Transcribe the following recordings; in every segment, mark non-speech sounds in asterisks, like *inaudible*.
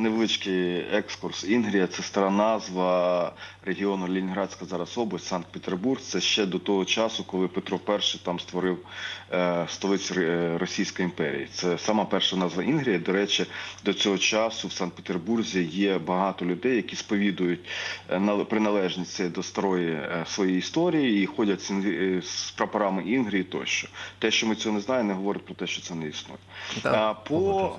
Невеличкий екскурс. Інгрія це стара назва регіону Ленінградська зараз область, Санкт-Петербург. Це ще до того часу, коли Петро І там створив е, столицю Ре- Російської імперії. Це сама перша назва Інгрія. До речі, до цього часу в Санкт-Петербурзі є багато людей, які сповідують е, приналежність до старої е, своєї історії і ходять з, е, з прапорами Інгрії тощо. Те, що ми цього не знаємо, не говорить про те, що це не існує. А, по,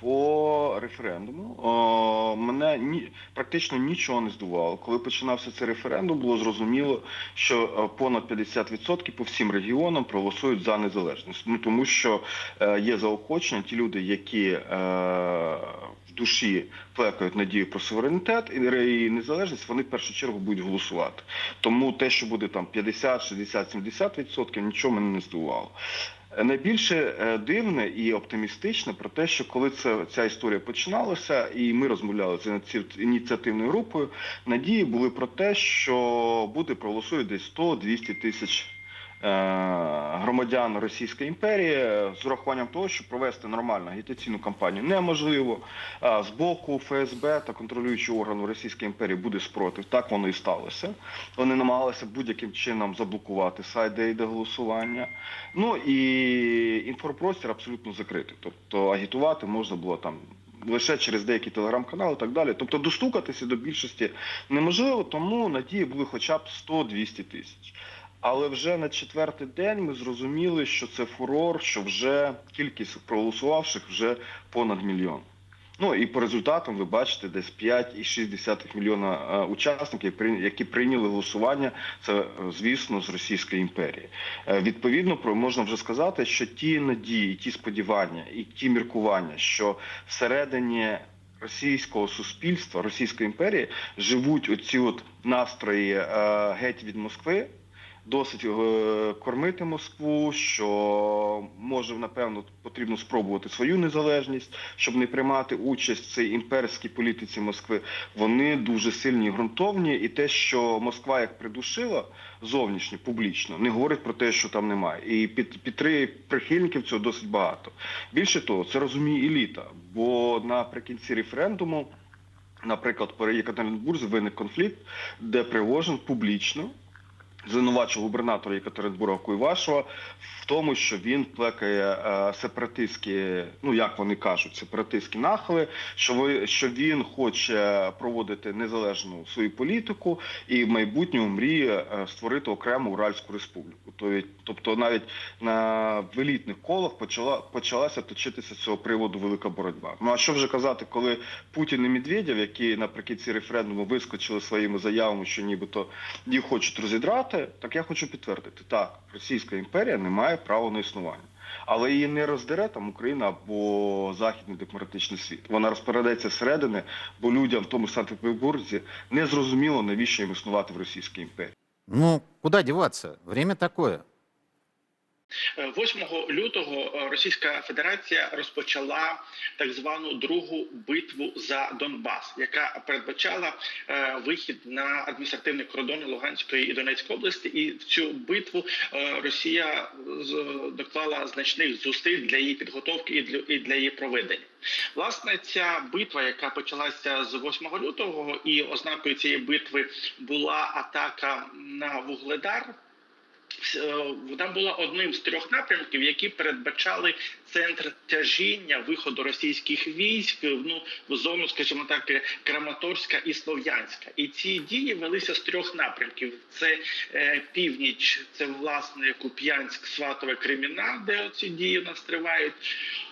по референдуму мене ні, практично нічого не здувало. Коли починався цей референдум, було зрозуміло, що понад 50% по всім регіонам проголосують за незалежність. Ну тому що е, є заохочення, ті люди, які е, душі плекають надію про суверенітет і незалежність, вони в першу чергу будуть голосувати. Тому те, що буде там 50, 60, 70%, нічого мене не здивувало. Найбільше е, дивне і оптимістичне про те, що коли це ця історія починалася, і ми розмовляли з ініці- ініціативною групою, надії були про те, що буде проголосує десь 100-200 тисяч громадян Російської імперії е, з урахуванням того, що провести нормальну агітаційну кампанію неможливо. З боку ФСБ та контролюючого органу Російської імперії буде спротив. Так воно і сталося. Вони намагалися будь-яким чином заблокувати сайт, де йде голосування. Ну і інформпростір абсолютно закритий. Тобто агітувати можна було там. Лише через деякі телеграм-канали і так далі. Тобто достукатися до більшості неможливо, тому надії були хоча б 100-200 тисяч. Але вже на четвертий день ми зрозуміли, що це фурор, що вже кількість проголосувавших вже понад мільйон. Ну і по результатам ви бачите десь 5,6 мільйона е, учасників, які прийняли голосування. Це е, звісно з Російської імперії. Е, Відповідно, про можна вже сказати, що ті надії, ті сподівання і ті міркування, що всередині російського суспільства, Російської імперії живуть оці от настрої геть від Москви. Досить е, кормити Москву, що може напевно потрібно спробувати свою незалежність, щоб не приймати участь в цій імперській політиці Москви. Вони дуже сильні і ґрунтовні, і те, що Москва як придушила зовнішньо публічно, не говорить про те, що там немає. І під підтри прихильників цього досить багато. Більше того, це розуміє еліта, бо наприкінці референдуму. Наприклад, по Єкатеринбурзі виник конфлікт, де Пригожин публічно звинувачив губернатора Єкатеринбурга Куйвашева в тому, що він плекає е, сепаратистські, ну як вони кажуть, сепаратистські нахили, що ви що він хоче проводити незалежну свою політику і в майбутньому мріє е, створити окрему Уральську республіку. Тобто, навіть на в елітних колах почала почалася точитися з цього приводу велика боротьба. Ну а що вже казати, коли Путін і Медведєв, які наприкінці референдуму вискочили своїми заявами, що нібито їх хочуть розідрати, так я хочу підтвердити, так, Російська імперія не має права на існування. Але її не роздере там Україна або Західний демократичний світ. Вона розпорядеться зсередини, бо людям в тому Санкт-Петербурзі не зрозуміло, навіщо їм існувати в Російській імперії. Ну, куди діватися? Время такое. Е, 8 лютого е, Російська Федерація розпочала так звану другу битву за Донбас, яка передбачала е, вихід на адміністративний кордон Луганської і Донецької області. І в цю битву е, Росія доклала значних зусиль для її підготовки і для, і для її проведення. Власне, ця битва, яка почалася з 8 лютого, і ознакою цієї битви була атака на Вугледар. Е, Вона була одним з трьох напрямків, які передбачали центр тяжіння виходу російських військ ну, в зону, скажімо так, Краматорська і Слов'янська. І ці дії велися з трьох напрямків: це е, північ, це власне Куп'янськ, Сватове, Креміна, де ці дії у нас тривають.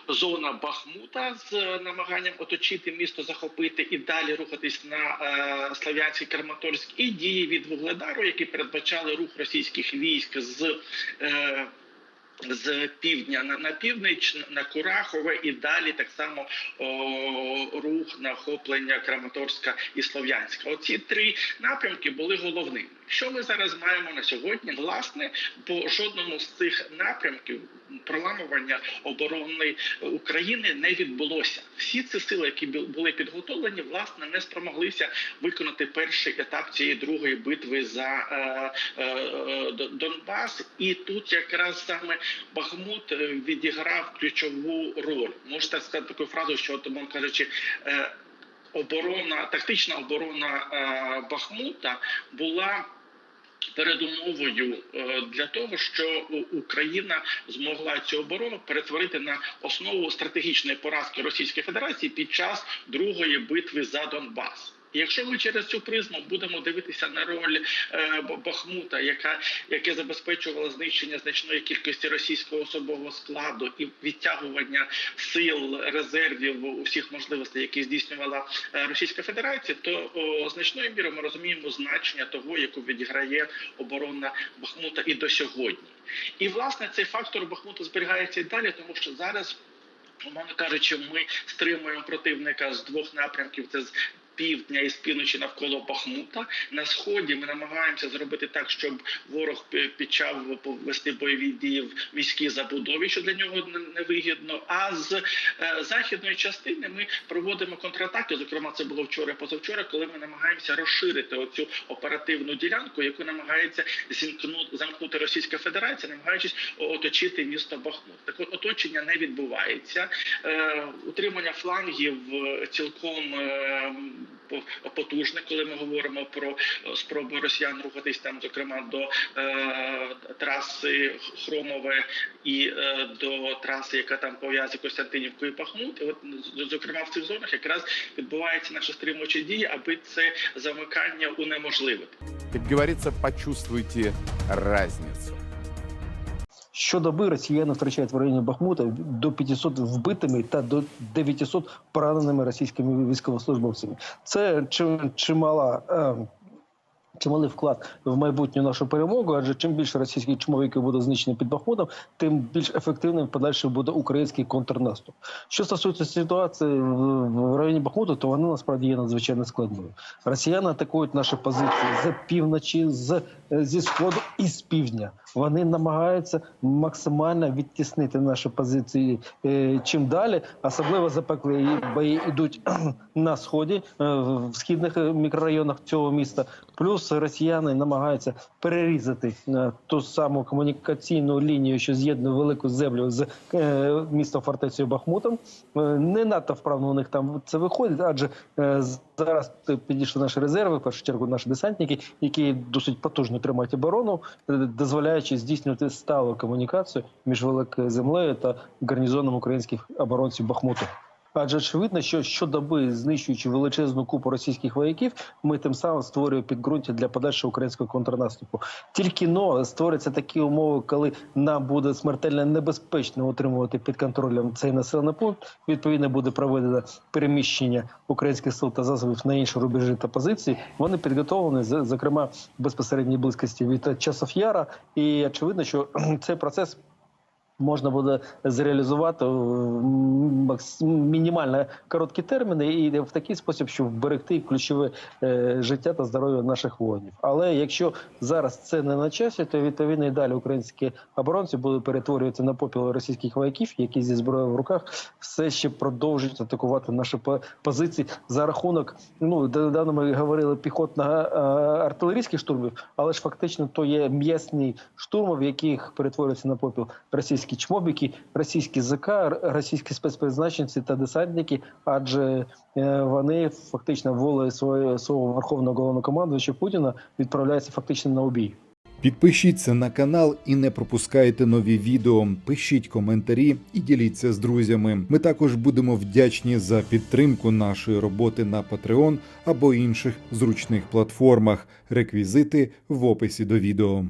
Зона Бахмута з е, намаганням оточити місто, захопити і далі рухатись на е, Слав'янський Краматорськ, і дії від Вугледару, які передбачали рух російських військ з. Е, з півдня на, на північ на Курахове і далі так само о, рух на охоплення Краматорська і Слов'янська. Оці три напрямки були головними. Що ми зараз маємо на сьогодні? Власне, по жодному з цих напрямків проламування оборони України не відбулося. Всі ці сили, які бу- були підготовлені, власне, не спромоглися виконати перший етап цієї другої битви за е, е, Донбас. І тут якраз саме Бахмут е, відіграв ключову роль. Можна сказати таку фразу, що мовно кажучи. Е, Оборона, тактична оборона е, Бахмута була передумовою е, для того, що Україна змогла цю оборону перетворити на основу стратегічної поразки Російської Федерації під час другої битви за Донбас. Якщо ми через цю призму будемо дивитися на роль е, Бахмута, яка яке забезпечувало знищення значної кількості російського особового складу і відтягування сил резервів усіх можливостей, які здійснювала е, Російська Федерація, то о, значною мірою ми розуміємо значення того, яку відіграє оборона Бахмута і до сьогодні. І власне цей фактор Бахмута зберігається і далі, тому що зараз. Умовно кажучи, ми стримуємо противника з двох напрямків. Це з півдня і з півночі навколо Бахмута. На сході ми намагаємося зробити так, щоб ворог почав вести бойові дії в міській забудові, що для нього не- невигідно. А з е, західної частини ми проводимо контратаки. Зокрема, це було вчора, позавчора, коли ми намагаємося розширити оцю оперативну ділянку, яку намагається замкнути Російська Федерація, намагаючись оточити місто Бахмут. Так от оточення не відбувається. Е, утримання флангів е, цілком потужне, коли ми говоримо про е, спробу росіян рухатись там, зокрема до е, траси Хромове і е, до траси, яка там пов'язує Костянтинівку і Бахмут. І от зокрема в цих зонах якраз відбуваються наші стримуючі дії, аби це замикання унеможливити. Как говорится, почувствуйте разницу. Щодоби росіяни втрачають в районі Бахмута до 500 вбитими та до 900 пораненими російськими військовослужбовцями. Це чим- чимала. Чималий вклад в майбутню нашу перемогу, адже чим більше російських чмовиків буде знищено під Бахмутом, тим більш ефективним в подальшому буде український контрнаступ. Що стосується ситуації в районі Бахмуту, то вона насправді є надзвичайно складною. Росіяни атакують наші позиції з півночі, з е, зі сходу і з півдня. Вони намагаються максимально відтіснити наші позиції е, чим далі, особливо запеклі бої йдуть *clears throat* на сході, е, в східних мікрорайонах цього міста. Плюс росіяни намагаються перерізати е, ту саму комунікаційну лінію, що з'єднує велику землю з е, містом фортецею Бахмутом. Е, Не надто вправно у них там це виходить, адже зараз підійшли наші резерви, в першу чергу наші десантники, які досить потужно тримають оборону, дозволяючи здійснювати сталу комунікацію між великою землею та гарнізоном українських оборонців Бахмуту. Адже очевидно, що щодоби знищуючи величезну купу російських вояків, ми тим самим створюємо підґрунтя для подальшого українського контрнаступу. Тільки но створяться такі умови, коли нам буде смертельно небезпечно утримувати під контролем цей населений пункт. Відповідно, буде проведено переміщення українських сил та засобів на інші рубежі та позиції. Вони підготовлені зокрема в безпосередній близькості від часов яра. І очевидно, що *clears throat* цей процес можна буде зреалізувати мінімально короткі терміни і в такий спосіб, щоб вберегти ключове е, життя та здоров'я наших воїнів. Але якщо зараз це не на часі, то відповідно і далі українські оборонці будуть перетворюватися на попіл російських вояків, які зі зброєю в руках все ще продовжують атакувати наші по- позиції за рахунок. Ну недавно ми говорили піхотного е, артилерійських штурмів, але ж фактично то є м'ясні штурми, в яких перетворюються на попіл російські чмобіки, російські ЗК, російські спецпризначенці та десантники, адже е, вони фактично волею свого, свого верховного головнокомандувача Путіна відправляються фактично на обій. Підпишіться на канал і не пропускайте нові відео. Пишіть коментарі і діліться з друзями. Ми також будемо вдячні за підтримку нашої роботи на Patreon або інших зручних платформах. Реквізити в описі до відео.